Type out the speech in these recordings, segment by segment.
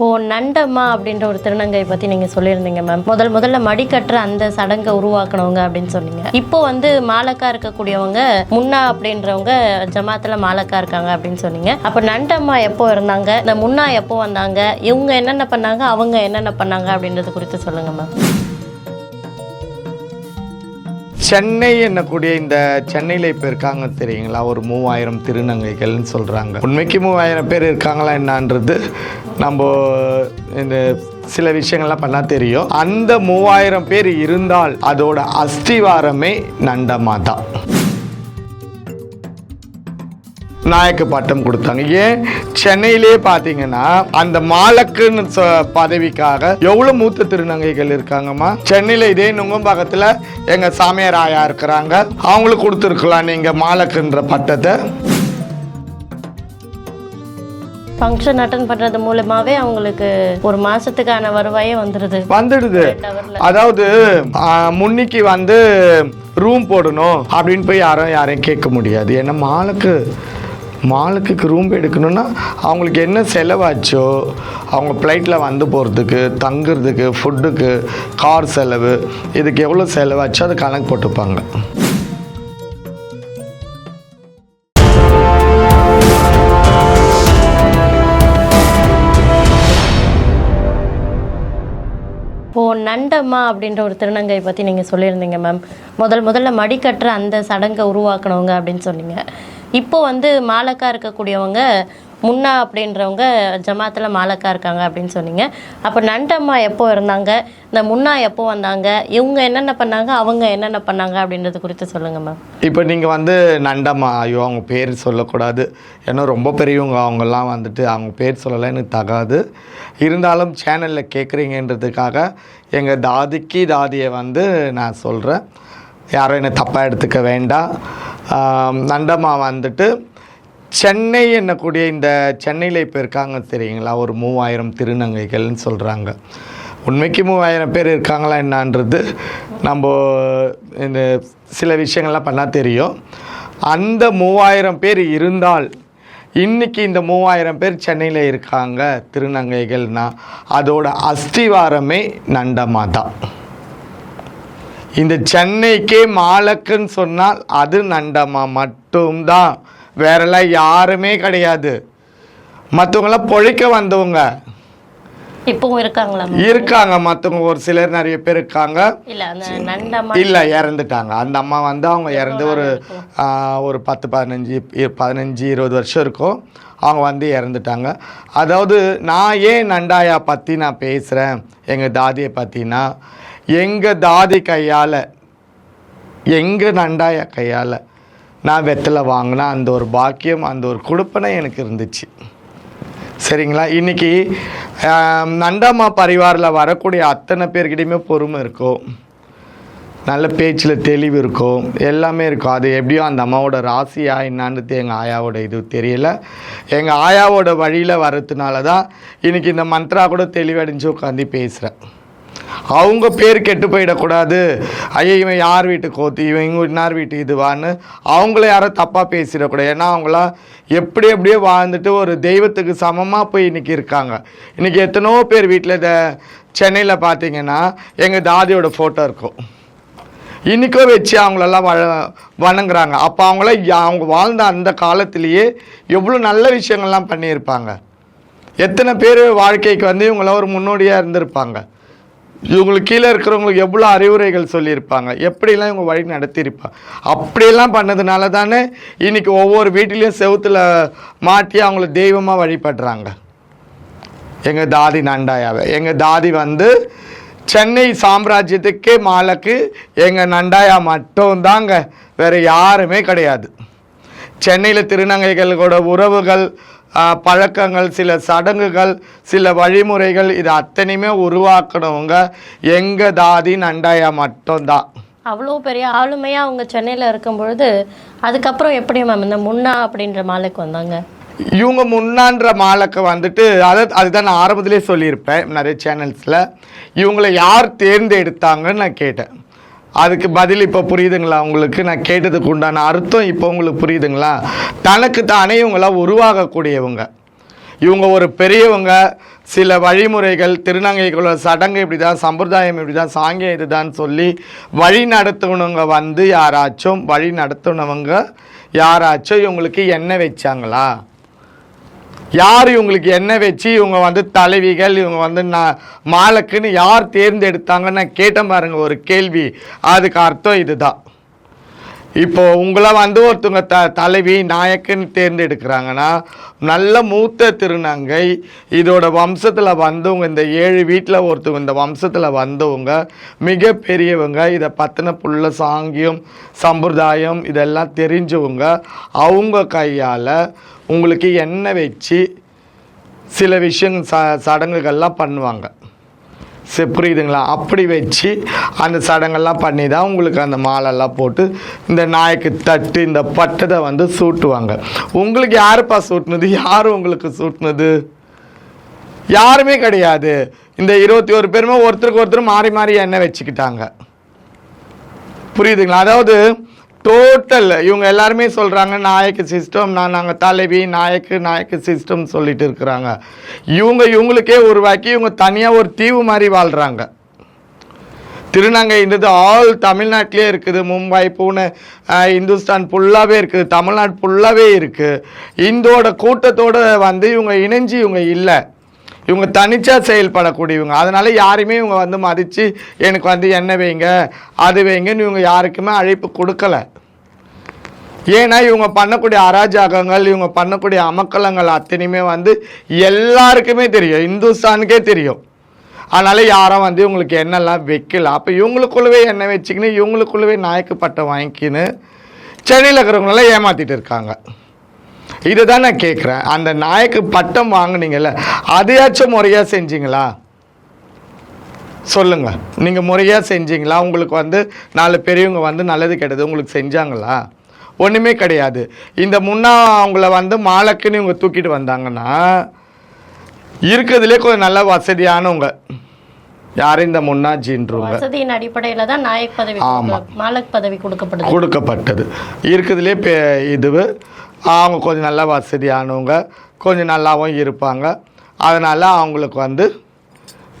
இப்போ நண்டம்மா அப்படின்ற ஒரு திருநங்கை பத்தி நீங்க சொல்லியிருந்தீங்க மேம் முதல் முதல்ல மடிக்கட்டுற அந்த சடங்கை உருவாக்குனவங்க அப்படின்னு சொன்னீங்க. இப்போ வந்து மாலக்கா இருக்கக்கூடியவங்க முன்னா அப்படின்றவங்க ஜமாத்துல மாலக்கா இருக்காங்க அப்படின்னு சொன்னீங்க. அப்ப நண்டம்மா எப்போ இருந்தாங்க? இந்த முன்னா எப்போ வந்தாங்க? இவங்க என்னென்ன பண்ணாங்க? அவங்க என்னென்ன பண்ணாங்க அப்படின்றது குறித்து சொல்லுங்க மேம் சென்னை என்னக்கூடிய இந்த சென்னையில் இப்போ இருக்காங்க தெரியுங்களா? ஒரு மூவாயிரம் திருநங்கைகள்னு சொல்கிறாங்க உண்மைக்கு மூவாயிரம் பேர் இருக்காங்களா என்னான்றது நம்ம இந்த சில விஷயங்கள்லாம் பண்ணால் தெரியும். அந்த மூவாயிரம் பேர் இருந்தால் அதோட அஸ்திவாரமே நண்டமா தான் நாயக்கு பட்டம் கொடுத்தாங்க. ஏன்? சென்னையிலே பார்த்தீங்கன்னா அந்த மாலக்குன்னு பதவிக்காக எவ்வளோ மூத்த திருநங்கைகள் இருக்காங்கம்மா? சென்னையில் இதே நுங்கம்பாக்கத்தில் எங்கள் சாமியார் ஆயா இருக்கிறாங்க. அவங்களுக்கு கொடுத்துருக்கலாம் நீங்கள் மாலக்குன்ற பட்டத்தை. ஃபங்க்ஷன் அட்டன் பண்றது மூலமாவே அவங்களுக்கு ஒரு மாசத்துக்கான வருவாயே வந்துடுது. டவர்ல அதாவது முன்னிக்கு வந்து ரூம் போடணும் அப்படின்னு போய் யாரும் யாரையும் கேட்க முடியாது. ஏன்னா மாலுக்கு? மாலுக்கு ரூம் எடுக்கணும்னா அவங்களுக்கு என்ன செலவாச்சோ அவங்க ஃப்ளைட்டில் வந்து போகிறதுக்கு தங்குறதுக்கு ஃபுட்டுக்கு கார் செலவு இதுக்கு எவ்வளோ செலவாச்சோ அதை கணக்கு போட்டுப்பாங்க. இப்போ நண்டம்மா அப்படின்ற ஒரு திருநங்கை பற்றி நீங்கள் சொல்லியிருந்தீங்க மேம் முதல் முதல்ல மடிக்கட்டுற அந்த சடங்கை உருவாக்குனவங்க அப்படின்னு சொன்னீங்க. இப்போ வந்து மாலக்கா இருக்கக்கூடியவங்க முன்னா அப்படின்றவங்க ஜமாத்தில் மாலக்கா இருக்காங்க அப்படின்னு சொன்னீங்க. அப்போ நண்டம்மா எப்போ இருந்தாங்க? இந்த முன்னா எப்போ வந்தாங்க? இவங்க என்னென்ன பண்ணாங்க? அவங்க என்னென்ன பண்ணாங்க? அப்படின்றது குறித்து சொல்லுங்கள் மேம் இப்போ நீங்கள் வந்து நண்டம்மா ஐயோ அவங்க பேர் சொல்லக்கூடாது. ஏன்னா ரொம்ப பெரியவங்க அவங்கெல்லாம் வந்துட்டு அவங்க பேர் சொல்லலாம் எனக்கு தகாது. இருந்தாலும் சேனலில் கேட்குறீங்கன்றதுக்காக எங்கள் தாதிக்கு தாதியை வந்து நான் சொல்கிறேன் யாரும் என்னை தப்பாக எடுத்துக்க வேண்டாம். நண்டமா நண்டம்மா வந்துட்டு சென்னை என்னக்கூடிய இந்த சென்னையில் இப்போ இருக்காங்க தெரியுங்களா? ஒரு மூவாயிரம் திருநங்கைகள்னு சொல்கிறாங்க உண்மைக்கு மூவாயிரம் பேர் இருக்காங்களா என்னன்றது நம்ம இந்த சில விஷயங்கள்லாம் பண்ணால் தெரியும். அந்த மூவாயிரம் பேர் இருந்தால் இன்றைக்கி இந்த மூவாயிரம் பேர் சென்னையில் இருக்காங்க திருநங்கைகள்னால் அதோட அஸ்திவாரமே நண்டமா தான். இந்த சென்னைக்கே மாலக்குன்னு சொன்னால் அது நண்டமா மட்டும்தான். வேறெல்லாம் யாருமே கிடையாது. மற்றவங்களாம் பொழைக்க வந்தவங்க. இப்போவும் இருக்காங்களா இருக்காங்க. மற்றவங்க ஒரு சிலர் நிறைய பேர் இருக்காங்க. இல்லை நண்டம்மா இறந்துட்டாங்க. அந்த அம்மா வந்து அவங்க இறந்து ஒரு ஒரு பத்து பதினஞ்சு பதினஞ்சு இருபது வருஷம் இருக்கும். அவங்க வந்து இறந்துட்டாங்க. அதாவது நான் ஏன் நண்டாயா பற்றி நான் பேசுகிறேன் எங்கள் தாதியை பற்றினா எங்கள் தாதி கையால் எங்கள் நண்டாயா கையால் நான் வெத்தலை வாங்கினா அந்த ஒரு பாக்கியம் அந்த ஒரு கொடுப்பனை எனக்கு இருந்துச்சு. சரிங்களா? இன்னைக்கு நண்டாமா பரிவாரில் வரக்கூடிய அத்தனை பேர்கிட்டையுமே பொறுமை இருக்கும் நல்ல பேச்சில் தெளிவு இருக்கும் எல்லாமே இருக்கும் அது எப்படியோ அந்த அம்மாவோட ராசியா என்னான்றது எங்கள் ஆயாவோட இது தெரியல. எங்கள் ஆயாவோட வழியில் வர்றதுனால தான் இன்னைக்கு இந்த மந்த்ரா கூட தெளிவடைஞ்சு உட்காந்து பேசுகிறேன் அவங்க பேர் கெட்டு போயிடக்கூடாது. ஐயா இவன் யார் வீட்டு கோத்து இவன் இவங்க இன்னார் வீட்டு இதுவான்னு அவங்கள யாரும் தப்பாக பேசிடக்கூடாது. ஏன்னா அவங்களாம் எப்படி எப்படியோ வாழ்ந்துட்டு ஒரு தெய்வத்துக்கு சமமாக போய் இன்னைக்கு இருக்காங்க. இன்றைக்கி எத்தனையோ பேர் வீட்டில் இந்த சென்னையில் பார்த்தீங்கன்னா எங்கள் தாதியோட ஃபோட்டோ இருக்கும். இன்றைக்கும் வச்சு அவங்களெல்லாம் வ வணங்குறாங்க. அப்போ அவங்கள யா- அவங்க வாழ்ந்த அந்த காலத்திலேயே எவ்வளோ நல்ல விஷயங்கள்லாம் பண்ணியிருப்பாங்க. எத்தனை பேர் வாழ்க்கைக்கு வந்து இவங்களாம் ஒரு முன்னோடியாக இருந்திருப்பாங்க. இவங்களுக்கு கீழே இருக்கிறவங்களுக்கு எவ்வளோ அறிவுரைகள் சொல்லியிருப்பாங்க? எப்படிலாம் இவங்க வழி நடத்தியிருப்பாங்க அப்படியெல்லாம் பண்ணதுனால தானே இன்னைக்கு ஒவ்வொரு வீட்டிலையும் செவுத்துல மாட்டி அவங்கள தெய்வமாக வழிபடுறாங்க. எங்கள் தாதி நண்டாயாவை. எங்கள் தாதி வந்து சென்னை சாம்ராஜ்யத்துக்கே மாலக்கு எங்கள் நண்டாயா மட்டும்தாங்க வேறு யாருமே கிடையாது. சென்னையில் திருநங்கைகளோட உறவுகள் பழக்கங்கள் சில சடங்குகள் சில வழிமுறைகள் இது அத்தனையுமே உருவாக்கணவங்க எங்கள் தாதி நண்டாயா மட்டும்தான் அவ்வளோ பெரிய ஆளுமையாக அவங்க சென்னையில் இருக்கும் பொழுது அதுக்கப்புறம் எப்படி மேம் இந்த முன்னா அப்படின்ற மாலைக்கு வந்தாங்க? இவங்க முன்னான்ற மாலக்கை வந்துட்டு அதை அதுதான் நான் ஆரம்பத்திலே சொல்லியிருப்பேன் நிறைய சேனல்ஸில் இவங்களை யார் தேர்ந்தெடுத்தாங்கன்னு நான் கேட்டேன். அதுக்கு பதில் இப்போ புரியுதுங்களா? உங்களுக்கு நான் கேட்டதுக்கு உண்டான அர்த்தம் இப்போ உங்களுக்கு புரியுதுங்களா? தனக்கு தானே இவங்களாம் உருவாகக்கூடியவங்க இவங்க ஒரு பெரியவங்க. சில வழிமுறைகள் திருநங்கைகளோட சடங்கு இப்படி தான் சம்பிரதாயம் இப்படி தான் சாங்கியம் இதுதான் சொல்லி வழி நடத்துனவங்க வந்து யாராச்சும் வழி நடத்துனவங்க யாராச்சும் இவங்களுக்கு எண்ணெய் வச்சாங்களா? யார் இவங்களுக்கு என்ன வச்சு இவங்க வந்து தலைவிகள் இவங்க வந்து நான் மாலக்குன்னு யார் தேர்ந்தெடுத்தாங்கன்னு நான் கேட்டேன் பாருங்க ஒரு கேள்வி. அதுக்கு அர்த்தம் இதுதான். இப்போ உங்களை வந்து ஒருத்தவங்க த தலைவி நாயக்கன் தேர்ந்தெடுக்கிறாங்கன்னா நல்ல மூத்த திருநங்கை இதோட வம்சத்தில் வந்தவங்க இந்த ஏழு வீட்டில் ஒருத்தவங்க இந்த வம்சத்தில் வந்தவங்க மிகப்பெரியவங்க இதை பற்றின புள்ள சாங்கியம் சம்பிரதாயம் இதெல்லாம் தெரிஞ்சவங்க அவங்க கையால் உங்களுக்கு எண்ணெய் வச்சு சில விஷயங்கள் ச சடங்குகள்லாம் பண்ணுவாங்க. சரி புரியுதுங்களா? அப்படி வச்சு அந்த சடங்கெல்லாம் பண்ணி தான் உங்களுக்கு அந்த மாலெல்லாம் போட்டு இந்த நாய்க்கு தட்டு இந்த பட்டதை வந்து சூட்டுவாங்க. உங்களுக்கு யாருப்பா சூட்டுனது? யார் உங்களுக்கு சூட்டுனது? யாருமே கிடையாது. இந்த இருபத்தி ஒரு பேருமே ஒருத்தருக்கு ஒருத்தர் மாறி மாறி எண்ணெய் வச்சுக்கிட்டாங்க. புரியுதுங்களா? அதாவது டோட்டல் இவங்க எல்லாருமே சொல்கிறாங்க நாயக்கு சிஸ்டம் நான் நாங்கள் தலைவி நாயக்கு நாயக்கு சிஸ்டம் சொல்லிட்டு இருக்கிறாங்க. இவங்க இவங்களுக்கே உருவாக்கி இவங்க தனியாக ஒரு தீவு மாதிரி வாழ்கிறாங்க திருநங்கைன்றது ஆல் தமிழ்நாட்டிலே இருக்குது மும்பை பூனே இந்துஸ்தான் ஃபுல்லாகவே இருக்குது தமிழ்நாடு ஃபுல்லாகவே இருக்குது இந்தோட கூட்டத்தோடு வந்து இவங்க இணைஞ்சு இவங்க இல்லை. இவங்க தனிச்சா செயல்படக்கூடியவங்க. அதனால யாரையுமே இவங்க வந்து மதித்து எனக்கு வந்து என்ன வைங்க அது வைங்கன்னு இவங்க யாருக்குமே அழைப்பு கொடுக்கல. ஏன்னா இவங்க பண்ணக்கூடிய அராஜகங்கள் இவங்க பண்ணக்கூடிய அமக்கலங்கள் அத்தனையுமே வந்து எல்லாருக்குமே தெரியும். இந்துஸ்தானுக்கே தெரியும். அதனால் யாரும் வந்து இவங்களுக்கு என்னெல்லாம் வைக்கல. அப்போ இவங்களுக்குள்ளவே என்ன வச்சுக்கின்னு இவங்களுக்குள்ளவே நாயக்கு பட்டம் வாங்கிக்கின்னு சென்னையில் இருக்கிறவங்களெல்லாம் ஏமாற்றிட்டு இருக்காங்க. இதை தான் நான் கேட்குறேன் அந்த நாய்க்கு பட்டம் வாங்குனீங்கல்ல அதையாச்சும் முறையாக செஞ்சீங்களா? சொல்லுங்க. நீங்கள் முறையாக செஞ்சீங்களா? உங்களுக்கு வந்து நாலு பெரியவங்க வந்து நல்லது கெட்டது உங்களுக்கு செஞ்சாங்களா? ஒன்றுமே கிடையாது. இந்த முன்னா அவங்கள வந்து மாலக்குன்னு இவங்க தூக்கிட்டு வந்தாங்கன்னா இருக்கிறதுலே கொஞ்சம் நல்ல வசதியானவங்க. யாரும் இந்த முன்னாஜின்றவங்க வசதியின் அடிப்படையில தான் நாயக் பதவி ஆமா. கொடுக்க- மாலக் பதவி கொடுக்கப்படுது. கொடுக்கப்பட்டது. இருக்கிறதுலே பெ இதுவு. அவங்க கொஞ்சம் நல்லா வசதியானவங்க கொஞ்சம் நல்லாவும் இருப்பாங்க. அதனால் அவங்களுக்கு வந்து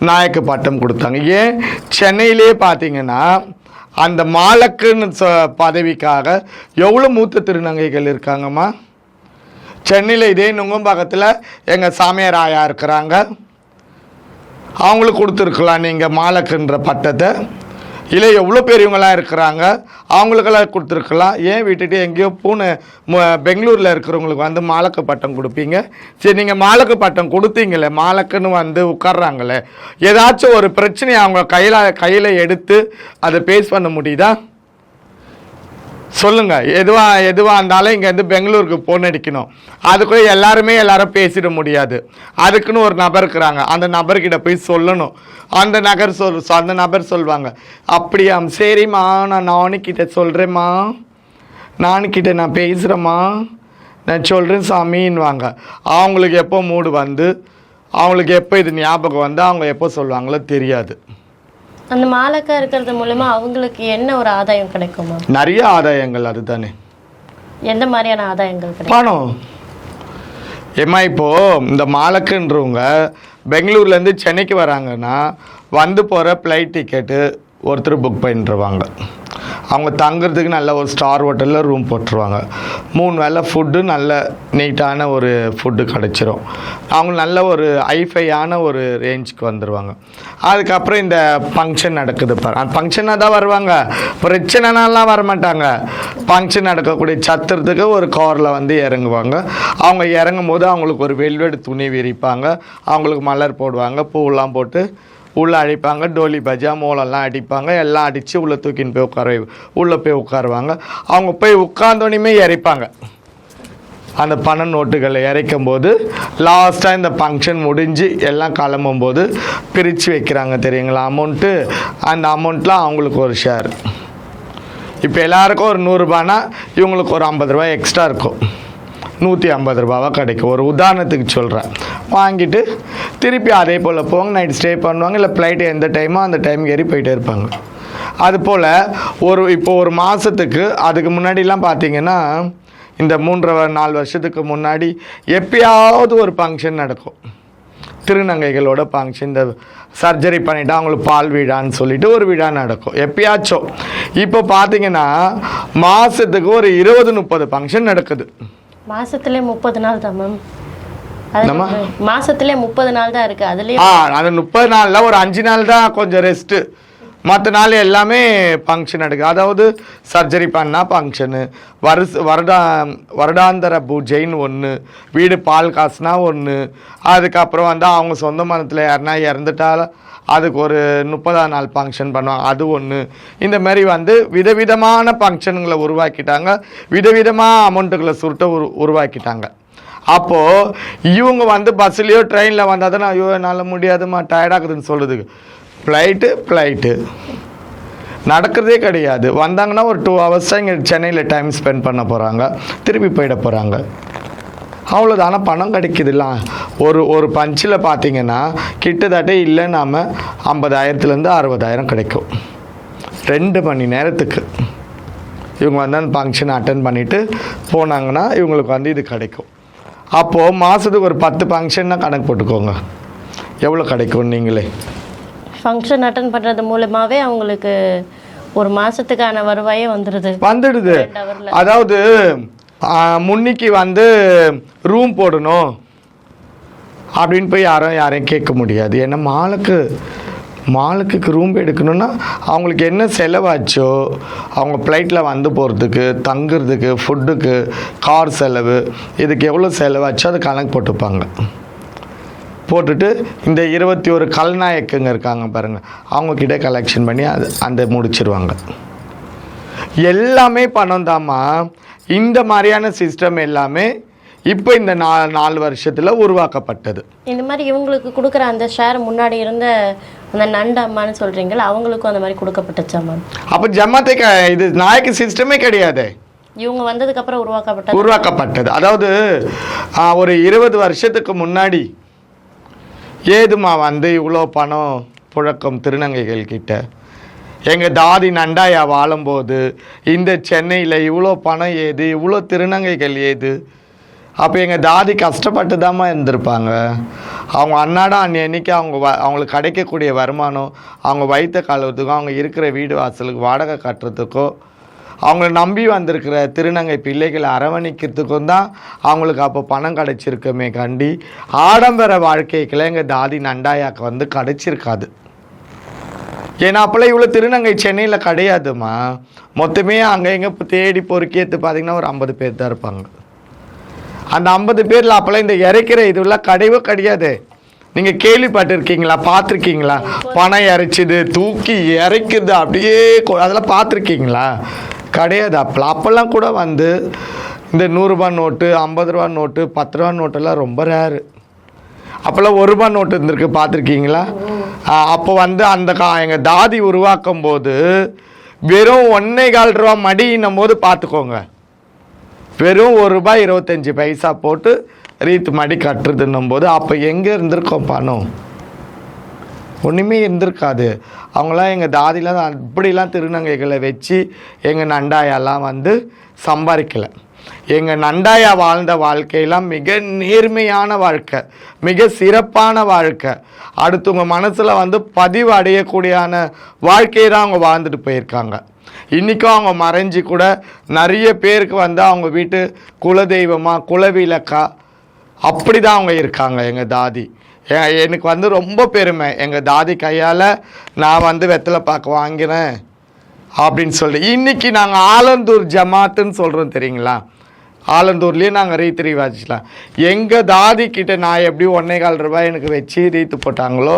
நாயக்கு பட்டம் கொடுத்தாங்க. ஏன்? சென்னையிலே பார்த்தீங்கன்னா அந்த மாலக்குன்னு சொ பதவிக்காக எவ்வளோ மூத்த திருநங்கைகள் இருக்காங்கம்மா? சென்னையில் இதே நுங்கம்பாக்கத்தில் எங்கள் சாமியார் ஆயா இருக்கிறாங்க. அவங்களுக்கு கொடுத்துருக்கலாம் நீங்கள் மாலக்குன்ற பட்டத்தை. இல்லை எவ்வளோ பெரியவங்களாம் இருக்கிறாங்க? அவங்களுக்கெல்லாம் கொடுத்துருக்கலாம். ஏன் விட்டுட்டு எங்கேயோ பூனை பெங்களூரில் இருக்கிறவங்களுக்கு வந்து மாலக்கு பட்டம் கொடுப்பீங்க? சரி நீங்கள் மாலக்கு பட்டம் கொடுத்தீங்களே மாலக்குன்னு வந்து உட்கார்றாங்களே ஏதாச்சும் ஒரு பிரச்சனையை அவங்க கையில் கையில் எடுத்து அதை பேஸ் பண்ண முடியுதா? சொல்லுங்க. எதுவாக எதுவாக இருந்தாலும் இங்கேருந்து பெங்களூருக்கு போன் அடிக்கணும். அதுக்குள்ளே எல்லாருமே எல்லாரும் பேசிட முடியாது. அதுக்குன்னு ஒரு நபர் இருக்கிறாங்க. அந்த நபர்கிட்ட போய் சொல்லணும். அந்த நகர் சொல் அந்த நபர் சொல்லுவாங்க அப்படியா சரிம்மா. நான் நானுக்கிட்ட சொல்கிறேம்மா நானுக்கிட்ட நான் பேசுகிறேம்மா நான் சொல்கிறேன் சாமின்வாங்க அவங்களுக்கு எப்போ மூடு வந்து அவங்களுக்கு எப்போ இது ஞாபகம் வந்து அவங்க எப்போ சொல்லுவாங்களோ தெரியாது. அந்த மாலக்கா இருக்கிறது மூலமா அவங்களுக்கு என்ன ஒரு ஆதாயம் கிடைக்குமா? நிறைய ஆதாயங்கள் அதுதானே. எந்த மாதிரியான ஆதாயங்கள் கிடைக்கும்? பணம் ஏம்மா இப்போ இந்த மாலக்குன்றவங்க பெங்களூர்லேருந்து சென்னைக்கு வராங்கன்னா வந்து போகிற ஃப்ளைட் டிக்கெட்டு ஒருத்தர் புக் பண்ணிட்டுருவாங்க. அவங்க தங்குறதுக்கு நல்ல ஒரு ஸ்டார் ஹோட்டலில் ரூம் போட்டுருவாங்க. மூணு வேளை ஃபுட்டு நல்ல நீட்டான ஒரு ஃபுட்டு கிடச்சிரும். அவங்க நல்ல ஒரு ஐஃபையான ஒரு ரேஞ்சுக்கு வந்துடுவாங்க அதுக்கப்புறம் இந்த ஃபங்க்ஷன் நடக்குது பாரு. அந்த ஃபங்க்ஷனாக தான் வருவாங்க. பிரச்சனைனாலாம் வரமாட்டாங்க. ஃபங்க்ஷன் நடக்கக்கூடிய சத்திரத்துக்கு ஒரு காரில் வந்து இறங்குவாங்க. அவங்க இறங்கும் போது அவங்களுக்கு ஒரு வெல்வெடு துணி விரிப்பாங்க. அவங்களுக்கு மலர் போடுவாங்க. பூவெல்லாம் போட்டு உள்ளே அடிப்பாங்க டோலி பஜா மூலெல்லாம் அடிப்பாங்க எல்லாம் அடித்து உள்ளே தூக்கின்னு போய் உட்கார உள்ளே போய் உட்காருவாங்க. அவங்க போய் உட்காந்தோனையுமே இறைப்பாங்க அந்த பண நோட்டுகளை இறைக்கும் போது லாஸ்ட்டாக இந்த ஃபங்க்ஷன் முடிஞ்சு எல்லாம் கிளம்பும்போது பிரித்து வைக்கிறாங்க தெரியுங்களா? அமௌண்ட்டு அந்த அமௌண்ட்டில் அவங்களுக்கு ஒரு ஷேர் இப்போ எல்லாருக்கும் ஒரு நூறுரூபானா இவங்களுக்கு ஒரு ஐம்பது ரூபாய் எக்ஸ்ட்ரா இருக்கும். நூற்றி ஐம்பது ரூபாவாக கிடைக்கும். ஒரு உதாரணத்துக்கு சொல்கிறேன் வாங்கிட்டு திருப்பி அதே போல் போவாங்க நைட் ஸ்டே பண்ணுவாங்க இல்லை ஃப்ளைட்டு எந்த டைமோ அந்த டைம் ஏறி போயிட்டே இருப்பாங்க. அது போல் ஒரு இப்போ ஒரு மாதத்துக்கு அதுக்கு முன்னாடிலாம் பார்த்தீங்கன்னா இந்த மூன்றரை நாலு வருஷத்துக்கு முன்னாடி எப்பயாவது ஒரு ஃபங்க்ஷன் நடக்கும். திருநங்கைகளோட ஃபங்க்ஷன் இந்த சர்ஜரி பண்ணிவிட்டு அவங்களுக்கு பால் விழான்னு சொல்லிட்டு ஒரு விழா நடக்கும். எப்பயாச்சும். இப்போ பார்த்தீங்கன்னா மாதத்துக்கு ஒரு இருபது முப்பது ஃபங்க்ஷன் நடக்குது. மாதத்துலேயே முப்பது நாள் தான் மேம் என்னம்மா? மாசத்திலே முப்பது நாள் தான் இருக்கு அதுலயே அந்த முப்பது நாளில் ஒரு அஞ்சு நாள் தான் கொஞ்சம் ரெஸ்ட்டு மற்ற நாள் எல்லாமே ஃபங்க்ஷன் நடக்குது அதாவது சர்ஜரி பண்ணால் ஃபங்க்ஷனு வருஷ வருடா வருடாந்தர பூஜைன்னு ஒன்று வீடு பால் காசுனா ஒன்று அதுக்கப்புறம் வந்து அவங்க சொந்த மதத்தில் யாருனா இறந்துட்டாலும் அதுக்கு ஒரு முப்பதாம் நாள் ஃபங்க்ஷன் பண்ணுவாங்க. அது ஒன்று இந்த மாதிரி வந்து விதவிதமான ஃபங்க்ஷனுங்களை உருவாக்கிட்டாங்க. விதவிதமாக அமௌண்ட்டுகளை சுருட்ட உரு உருவாக்கிட்டாங்க. அப்போது இவங்க வந்து பஸ்லேயோ ட்ரெயினில் வந்தால் தான் ஐயோ என்னால் முடியாதுமா டயர்டாகுதுன்னு சொல்லுதுக்கு ஃப்ளைட்டு ஃப்ளைட்டு நடக்கிறதே கிடையாது. வந்தாங்கன்னா ஒரு டூ ஹவர்ஸ் தான் இங்கே சென்னையில் டைம் ஸ்பெண்ட் பண்ண போகிறாங்க திருப்பி போயிட போகிறாங்க அவ்வளோதான பணம் கிடைக்குதுல்ல. ஒரு ஒரு பஞ்சில் பார்த்தீங்கன்னா கிட்டத்தட்ட இல்லை நாம் ஐம்பதாயிரத்துலேருந்து அறுபதாயிரம் கிடைக்கும். ரெண்டு மணி நேரத்துக்கு. இவங்க வந்து அந்த ஃபங்க்ஷன் அட்டன் பண்ணிவிட்டு போனாங்கன்னா இவங்களுக்கு வந்து இது கிடைக்கும். அப்போது மாதத்துக்கு ஒரு பத்து ஃபங்க்ஷன்னா கணக்கு போட்டுக்கோங்க. எவ்வளோ கிடைக்கும் நீங்களே. ஃபங்க்ஷன் அட்டன் பண்றது மூலமாவே அவங்களுக்கு ஒரு மாசத்துக்கான வருவாயே வந்துடுது. Hourல. அதாவது முன்னிக்கு வந்து ரூம் போடணும் அப்படின்னு போய் யாரும் யாரையும் கேட்க முடியாது. ஏன்னா மாலுக்கு மாலுக்கு ரூம் எடுக்கணும்னா அவங்களுக்கு என்ன செலவாச்சோ அவங்க ஃப்ளைட்டில் வந்து போகிறதுக்கு தங்குறதுக்கு ஃபுட்டுக்கு கார் செலவு இதுக்கு எவ்வளோ செலவாச்சோ அதை கணக்கு போட்டுப்பாங்க. போட்டுட்டு இந்த இருபத்தி ஒரு கல்நாயக்குங்க இருக்காங்க பாருங்கள் அவங்கக்கிட்ட கலெக்ஷன் பண்ணி அது அந்த முடிச்சிருவாங்க. எல்லாமே பணம் தாம்மா. இந்த மாதிரியான சிஸ்டம் எல்லாமே இப்போ இந்த நா நாலு வருஷத்தில் உருவாக்கப்பட்டது. இந்த மாதிரி இவங்களுக்கு கொடுக்குற அந்த ஷேர் முன்னாடி இருந்த அந்த நண்டு அம்மான்னு சொல்றீங்களா அவங்களுக்கும் அந்த மாதிரி கொடுக்கப்பட்டுச்சா மேம் அப்போ ஜமாத்தை க இது நாயக்கு சிஸ்டமே கிடையாது. இவங்க வந்ததுக்கு அப்புறம் உருவாக்கப்பட்டது? உருவாக்கப்பட்டது. அதாவது ஒரு இருபது வருஷத்துக்கு முன்னாடி ஏதுமா வந்து இவ்வளோ பணம் புழக்கம் திருநங்கைகள் கிட்ட? எங்கள் தாதி நண்டாயா வாழும்போது இந்த சென்னையில் இவ்வளோ பணம் ஏது இவ்வளோ திருநங்கைகள் ஏது? அப்போ எங்கள் தாதி கஷ்டப்பட்டு தாம்மா இருந்திருப்பாங்க. அவங்க அன்னாடம் அன்னைக்கு அவங்க வ அவங்களுக்கு கிடைக்கக்கூடிய வருமானம் அவங்க வயிற்ற கழுவுறதுக்கோ அவங்க இருக்கிற வீடு வாசலுக்கு வாடகை கட்டுறதுக்கோ அவங்கள நம்பி வந்திருக்கிற திருநங்கை பிள்ளைகளை அரவணைக்கிறதுக்கும் தான் அவங்களுக்கு அப்போ பணம் கிடைச்சிருக்குமே கண்டி. ஆடம்பர வாழ்க்கைக்குள்ள எங்கள் தாதி நண்டாயாக்கு வந்து கிடைச்சிருக்காது. ஏன்னா அப்போல்லாம் இவ்வளோ திருநங்கை சென்னையில் கிடையாதுமா. மொத்தமே அங்கே எங்கே தேடி பொறுக்கேற்று பார்த்தீங்கன்னா ஒரு ஐம்பது பேர் தான் இருப்பாங்க. அந்த ஐம்பது பேரில் அப்போல்லாம் இந்த இறைக்கிற இதுவெல்லாம் கிடையவே கிடையாது. நீங்கள் கேள்விப்பட்டிருக்கீங்களா? பார்த்துருக்கீங்களா? பணம் இறைச்சிது தூக்கி இறைக்குது அப்படியே அதெல்லாம் பார்த்துருக்கீங்களா? கிடையாது. அப்போல்லாம் அப்போல்லாம் கூட வந்து இந்த நூறுரூபா நோட்டு ஐம்பது ரூபா நோட்டு பத்து ரூபா நோட்டெல்லாம் ரொம்ப ரேரு அப்போல்லாம் ஒரு ரூபா நோட்டு இருந்திருக்கு பார்த்துருக்கீங்களா? அப்போ வந்து அந்த கா எங்கள் தாதி உருவாக்கும் போது வெறும் ஒன்றே கால் ரூபா மடின்னும் போது பார்த்துக்கோங்க. வெறும் ஒரு ரூபாய் இருபத்தஞ்சி பைசா போட்டு ரீத்து மடி கட்டுறதுன்னும் போது அப்போ எங்கே இருந்திருக்கோம் பணம்? ஒன்றுமே இருந்திருக்காது. அவங்களாம் எங்கள் தாதிலாம் அப்படிலாம் திருநங்கைகளை வச்சு எங்கள் நண்டாயெல்லாம் வந்து சம்பாதிக்கலை. எங்கள் நண்டாயா வாழ்ந்த வாழ்க்கையெல்லாம் மிக நேர்மையான வாழ்க்கை மிக சிறப்பான வாழ்க்கை. அடுத்தவங்க மனசில் வந்து பதிவு அடையக்கூடியான வாழ்க்கையை தான் அவங்க வாழ்ந்துட்டு போயிருக்காங்க. இன்றைக்கும் அவங்க மறைஞ்சு கூட நிறைய பேருக்கு வந்து அவங்க வீட்டு குலதெய்வமாக குலவிளக்கா அப்படி தான் அவங்க இருக்காங்க எங்கள் தாதி. எனக்கு வந்து ரொம்ப பெருமை. எங்கள் தாதி கையால் நான் வந்து வெத்தலை பார்க்க வாங்கினேன் அப்படின்னு சொல்லி. இன்னைக்கு நாங்கள் ஆலந்தூர் ஜமாத்துன்னு சொல்கிறோம் தெரியுங்களா? ஆலந்தூர்லேயே நாங்கள் ரீத் ரீவாச்சிக்கலாம் எங்கள் தாதி கிட்ட நான் எப்படி ஒன்னே கால் ரூபாய் எனக்கு வச்சு ரீத்து போட்டாங்களோ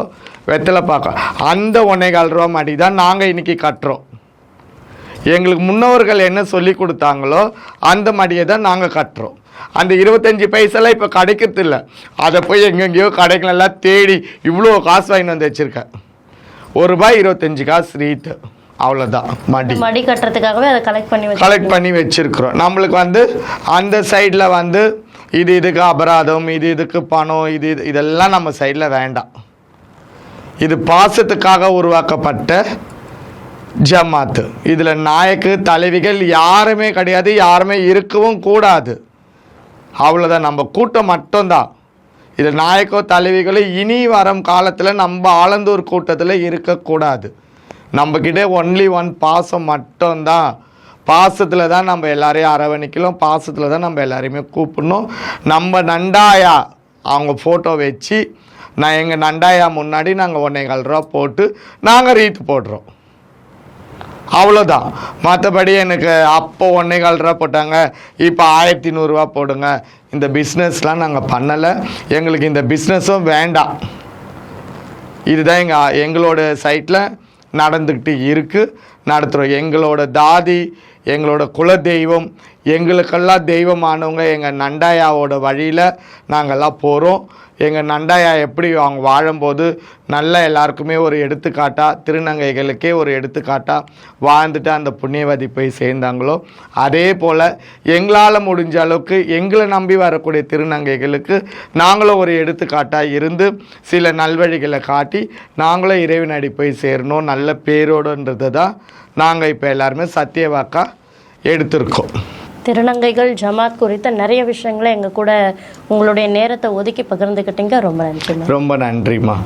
வெத்தலை பார்க்க அந்த ஒன்னே கால் ரூபா மாட்டி தான் நாங்கள் இன்றைக்கி கட்டுறோம். எங்களுக்கு முன்னோர்கள் என்ன சொல்லி கொடுத்தாங்களோ அந்த மடியை தான் நாங்கள் கட்டுறோம். அந்த இருபத்தஞ்சி பைசெல்லாம் இப்போ கிடைக்கிறது இல்லை அதை போய் எங்கெங்கேயோ கடைகளெல்லாம் தேடி இவ்வளோ காசு வாங்கிட்டு வந்து வச்சுருக்கேன். ஒரு ரூபாய் இருபத்தஞ்சி காசு ரீத்து. அவ்வளோதான் மடி. மடி கட்டுறதுக்காகவே அதை கலெக்ட் பண்ணி கலெக்ட் பண்ணி வச்சுருக்குறோம். நம்மளுக்கு வந்து அந்த சைடில் வந்து இது இதுக்கு அபராதம் இது இதுக்கு பணம் இது இது இதெல்லாம் நம்ம சைடில் வேண்டாம். இது பாசத்துக்காக உருவாக்கப்பட்ட ஜமாத்து. இதில் நாயக்கு தலைவிகள் யாருமே கிடையாது யாருமே இருக்கவும் கூடாது. அவ்வளோதான் நம்ம கூட்டம் மட்டும்தான். இது நாயக்கோ தலைவிகளோ இனி வரும் காலத்தில் நம்ம ஆலந்தூர் கூட்டத்தில் இருக்கக்கூடாது. நம்மக்கிட்டே ஒன்லி ஒன் பாசம் மட்டும்தான். பாசத்தில் தான் நம்ம எல்லாரையும் அரவணைக்கலாம் பாசத்தில் தான் நம்ம எல்லாரையுமே கூப்பிடணும். நம்ம நண்டாயா அவங்க ஃபோட்டோ வச்சு நான் எங்கள் நண்டாயா முன்னாடி நாங்கள் ஒன்றே கால் ரூபா போட்டு நாங்கள் ரீத்து போடுறோம். அவ்வளோதான் மற்றபடி எனக்கு அப்போ ஒன்றே கால் ரூபா போட்டாங்க. இப்போ ஆயிரத்தி நூறுரூவா போடுங்க. இந்த பிஸ்னஸ்லாம் நாங்கள் பண்ணலை. எங்களுக்கு இந்த பிஸ்னஸும் வேண்டாம். இதுதான் எங்கள் எங்களோட சைட்டில் நடந்துக்கிட்டு இருக்குது நடத்துகிறோம் எங்களோட தாதி எங்களோட குலதெய்வம் எங்களுக்கெல்லாம் தெய்வமானவங்க எங்கள் நண்டாயாவோட வழியில் நாங்கள்லாம் போகிறோம் எங்கள் நண்டாயா எப்படி அவங்க வாழும்போது நல்ல எல்லாருக்குமே ஒரு எடுத்துக்காட்டாக திருநங்கைகளுக்கே ஒரு எடுத்துக்காட்டாக வாழ்ந்துட்டு அந்த புண்ணியவதி போய் சேர்ந்தாங்களோ அதே போல் எங்களால் முடிஞ்ச அளவுக்கு எங்களை நம்பி வரக்கூடிய திருநங்கைகளுக்கு நாங்களும் ஒரு எடுத்துக்காட்டாக இருந்து சில நல்வழிகளை காட்டி நாங்களும் இறைவனடி போய் சேரணும். நல்ல பேரோடுன்றது தான் நாங்கள் இப்போ எல்லாருமே சத்தியவாக்கா எடுத்திருக்கோம். திருநங்கைகள் ஜமாத் குறித்த நிறைய விஷயங்களை எங்கள் கூட உங்களுடைய நேரத்தை ஒதுக்கி பகிர்ந்துக்கிட்டீங்க. ரொம்ப நன்றி ரொம்ப நன்றிம்மா.